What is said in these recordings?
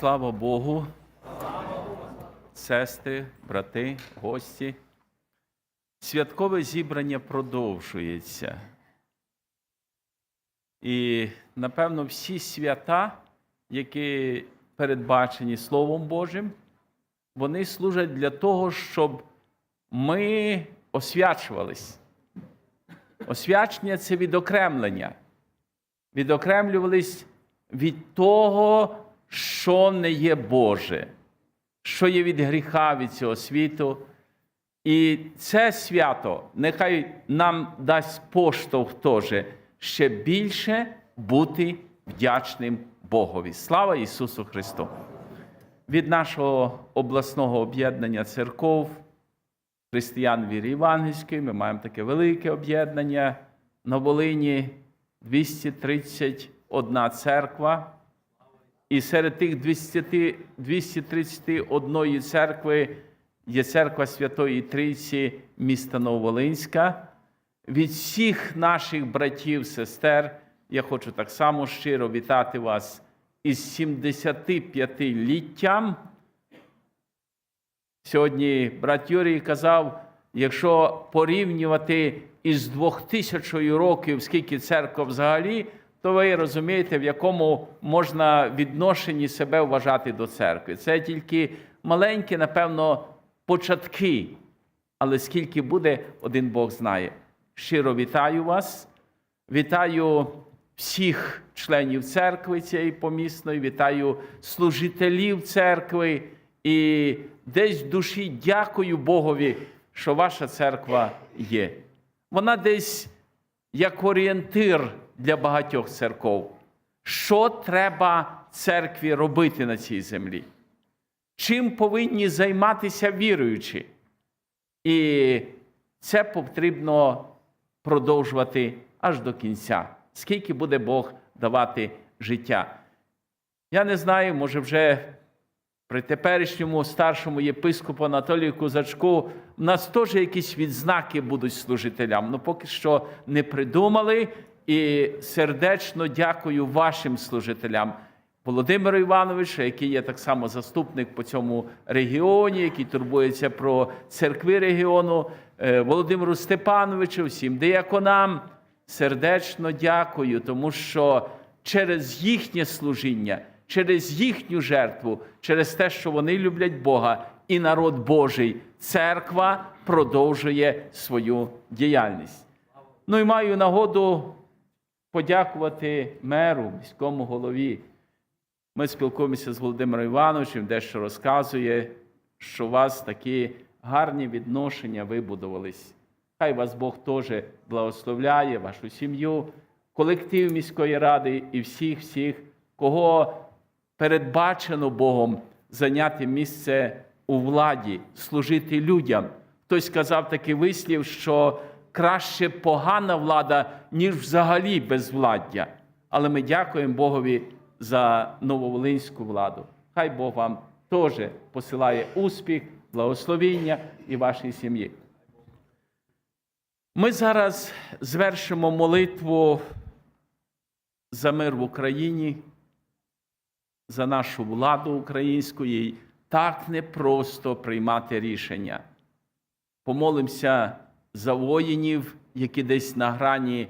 Слава Богу, сестри, брати, гості. Святкове зібрання продовжується. І, напевно, всі свята, які передбачені Словом Божим, вони служать для того, щоб ми освячувались. Освячення це відокремлення. Відокремлювались від того, що не є Боже, що є від гріха від цього світу. І це свято нехай нам дасть поштовх теж ще більше бути вдячним Богові. Слава Ісусу Христу! Від нашого обласного об'єднання церков, християн віри Євангельської, ми маємо таке велике об'єднання на Волині 231 церква. І серед тих 200, 231 церкви є церква Святої Трійці міста Нововолинська. Від всіх наших братів, сестер, я хочу так само щиро вітати вас із 75-літтям. Сьогодні брат Юрій казав, якщо порівнювати із 2000 років, скільки церква взагалі, то ви розумієте, в якому можна відношенні себе вважати до церкви. Це тільки маленькі, напевно, початки, але скільки буде, один Бог знає. Щиро вітаю вас, вітаю всіх членів церкви цієї помісної, вітаю служителів церкви і десь в душі дякую Богові, що ваша церква є. Вона десь як орієнтир для багатьох церков. Що треба церкві робити на цій землі? Чим повинні займатися віруючі? І це потрібно продовжувати аж до кінця, скільки буде Бог давати життя. Я не знаю, може вже при теперішньому старшому єпископу Анатолію Кузачку в нас теж якісь відзнаки будуть служителям. Ну поки що не придумали. І сердечно дякую вашим служителям. Володимиру Івановичу, який є так само заступник по цьому регіоні, який турбується про церкви регіону, е, Володимиру Степановичу, всім деяконам. Сердечно дякую, тому що через їхнє служіння, через їхню жертву, через те, що вони люблять Бога і народ Божий, церква продовжує свою діяльність. Ну і маю нагоду подякувати меру, міському голові. Ми спілкуємося з Володимиром Івановичем, дещо розказує, що у вас такі гарні відношення вибудувались. Хай вас Бог теж благословляє, вашу сім'ю, колектив міської ради і всіх-всіх, кого передбачено Богом зайняти місце у владі, служити людям. Хтось сказав такий вислів, що краще погана влада, ніж взагалі безвладдя. Але ми дякуємо Богові за нововолинську владу. Хай Бог вам теж посилає успіх, благословіння і вашій сім'ї. Ми зараз звершимо молитву за мир в Україні, за нашу владу українську. І так непросто приймати рішення. Помолимося за воїнів, які десь на грані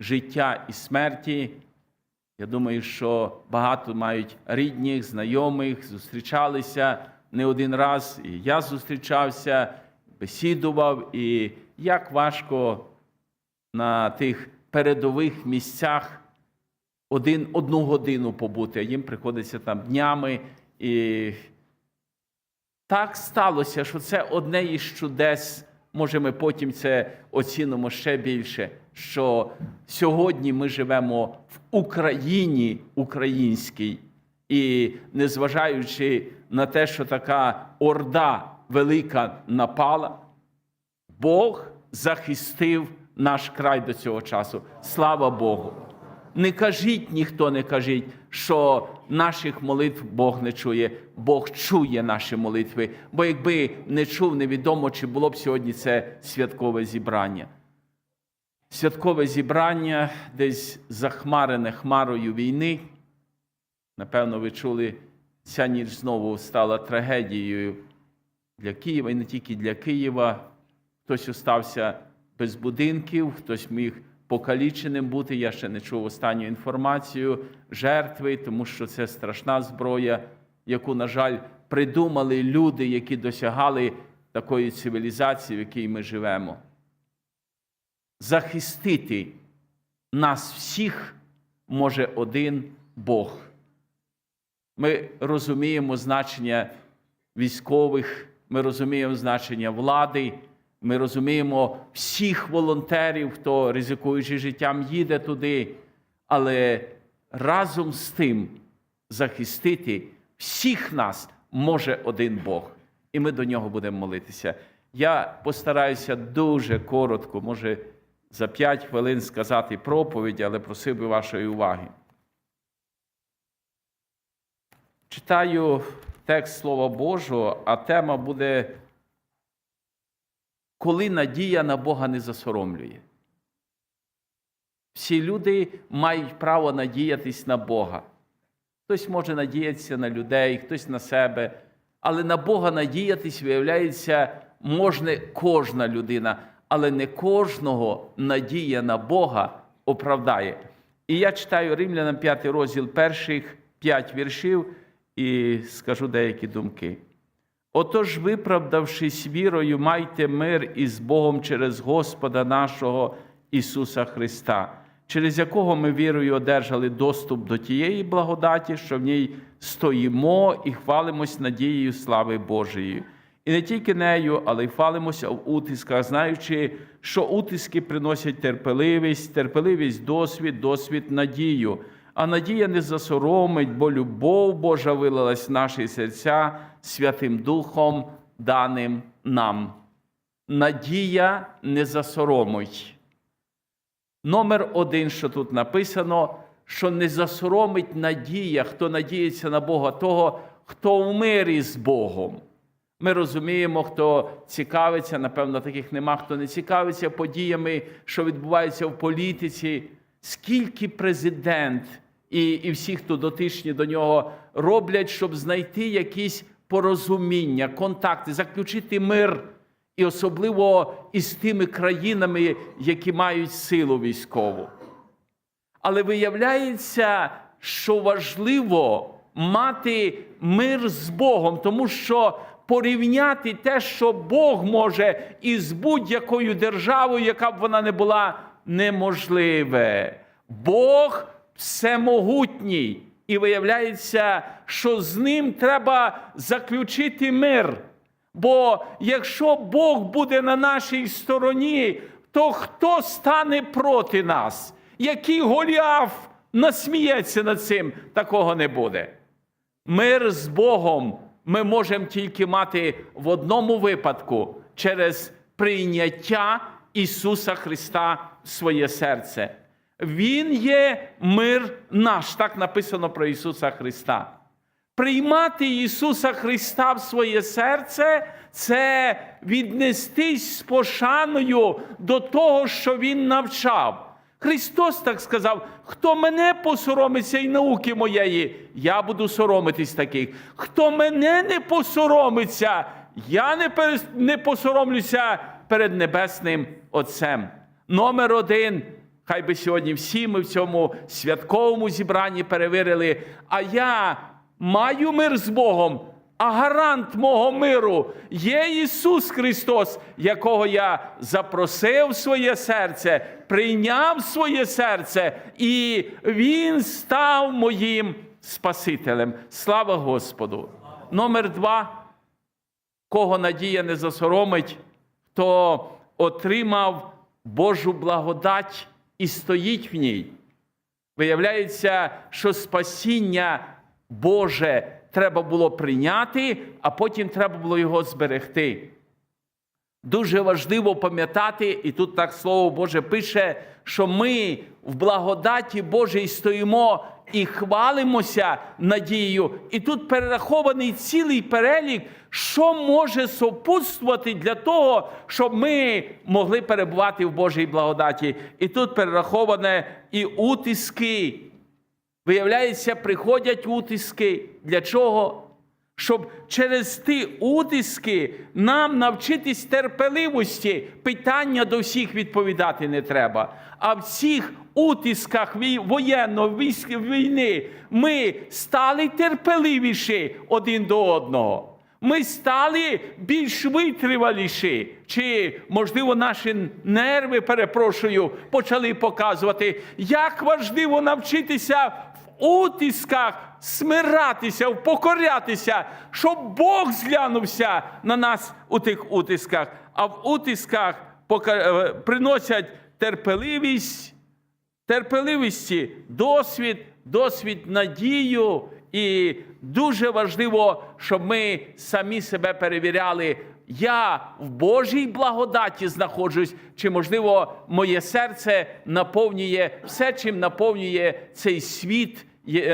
життя і смерті. Я думаю, що багато мають рідних, знайомих, зустрічалися не один раз. І я зустрічався, бесідував, і як важко на тих передових місцях один, одну годину побути, а їм приходиться там днями. І так сталося, що це одне із чудес. Може, ми потім це оцінимо ще більше, що сьогодні ми живемо в Україні українській, і незважаючи на те, що така орда велика напала, Бог захистив наш край до цього часу. Слава Богу! Не кажіть, ніхто не кажіть, що наших молитв Бог не чує. Бог чує наші молитви. Бо якби не чув, невідомо, чи було б сьогодні це святкове зібрання. Святкове зібрання десь захмарене хмарою війни. Напевно, ви чули ця ніч знову стала трагедією для Києва і не тільки для Києва. Хтось остався без будинків, хтось міг покаліченим бути. Я ще не чув останню інформацію жертви, тому що це страшна зброя, яку, на жаль, придумали люди, які досягали такої цивілізації, в якій ми живемо. Захистити нас всіх може один Бог. Ми розуміємо значення військових, ми розуміємо значення влади, ми розуміємо всіх волонтерів, хто, ризикуючи життям, їде туди. Але разом з тим захистити всіх нас може один Бог. І ми до нього будемо молитися. Я постараюся дуже коротко, може за п'ять хвилин сказати проповідь, але просив би вашої уваги. Читаю текст Слова Божого, а тема буде Коли надія на Бога не засоромлює. Всі люди мають право надіятись на Бога. Хтось може надіятися на людей, хтось на себе, але на Бога надіятись, виявляється, можна кожна людина, але не кожного надія на Бога оправдає. І я читаю Римлянам 5 розділ перших 5 віршів і скажу деякі думки. Отож, виправдавшись вірою, майте мир із Богом через Господа нашого Ісуса Христа, через якого ми вірою одержали доступ до тієї благодаті, що в ній стоїмо і хвалимось надією слави Божої. І не тільки нею, але й хвалимося в утисках, знаючи, що утиски приносять терпеливість, терпеливість досвід, досвід надію. А надія не засоромить, бо любов Божа вилилась в наші серця Святим Духом, даним нам. Надія не засоромить. Номер один, що тут написано, що не засоромить надія, хто надіється на Бога, того, хто в мирі з Богом. Ми розуміємо, хто цікавиться, напевно, таких нема, хто не цікавиться подіями, що відбуваються в політиці, скільки президент і, і всі, хто дотичні до нього, роблять, щоб знайти якісь порозуміння, контакти, заключити мир, і особливо із тими країнами, які мають силу військову. Але виявляється, що важливо мати мир з Богом, тому що порівняти те, що Бог може із будь-якою державою, яка б вона не була, неможливе. Бог всемогутній. І виявляється, що з ним треба заключити мир. Бо якщо Бог буде на нашій стороні, то хто стане проти нас? Який Голіаф насміється над цим, такого не буде. Мир з Богом ми можемо тільки мати в одному випадку через прийняття Ісуса Христа в своє серце. Він є мир наш, так написано про Ісуса Христа. Приймати Ісуса Христа в своє серце це віднестись з пошаною до того, що Він навчав. Христос так сказав: хто мене посоромиться і науки моєї, я буду соромитись таких. Хто мене не посоромиться, я не, посоромлюся перед Небесним Отцем. Номер один. Хай би сьогодні всі ми в цьому святковому зібранні перевірили, а я маю мир з Богом, а гарант мого миру є Ісус Христос, якого я запросив в своє серце, прийняв своє серце, і Він став моїм Спасителем. Слава Господу! Номер два. Кого надія не засоромить, хто отримав Божу благодать і стоїть в ній. Виявляється, що спасіння Боже треба було прийняти, а потім треба було його зберегти. Дуже важливо пам'ятати, і тут так Слово Боже пише, що ми в благодаті Божій стоїмо і хвалимося надією. І тут перерахований цілий перелік, що може сопутствувати для того, щоб ми могли перебувати в Божій благодаті. І тут перераховане і утиски. Виявляється, приходять утиски. Для чого? Щоб через ті утиски нам навчитись терпеливості, питання до всіх відповідати не треба. А в цих утисках воєнної війни ми стали терпеливіші один до одного. Ми стали більш витриваліші. Чи, можливо, наші нерви, перепрошую, почали показувати, як важливо навчитися в утисках смиратися, впокорятися, щоб Бог зглянувся на нас у тих утисках, а в утисках е, приносять терпеливість, терпеливості, досвід, досвід, надію. І дуже важливо, щоб ми самі себе перевіряли. Я в Божій благодаті знаходжусь, чи, можливо, моє серце наповнює все, чим наповнює цей світ,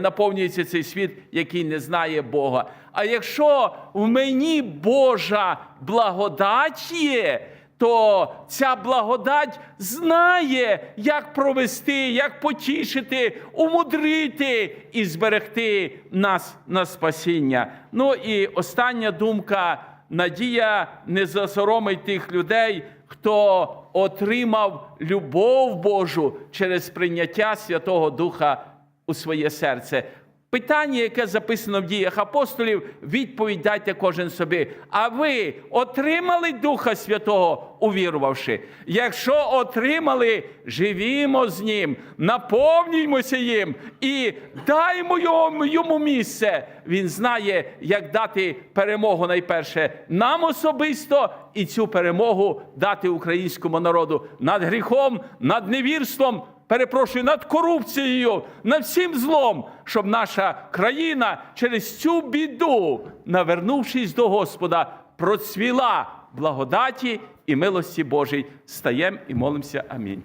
наповнюється цей світ, який не знає Бога. А якщо в мені Божа благодать є, то ця благодать знає, як провести, як потішити, умудрити і зберегти нас на спасіння. Ну і остання думка: надія не засоромить тих людей, хто отримав любов Божу через прийняття Святого Духа у своє серце. Питання, яке записано в діях апостолів, відповідь дайте кожен собі. А ви отримали Духа Святого, увірувавши? Якщо отримали, живімо з Ним, наповнюймося їм і даймо йому, місце. Він знає, як дати перемогу найперше нам особисто і цю перемогу дати українському народу над гріхом, над невірством перепрошую, над корупцією, над всім злом, щоб наша країна через цю біду, навернувшись до Господа, процвіла благодаті і милості Божій. Стаєм і молимося. Амінь.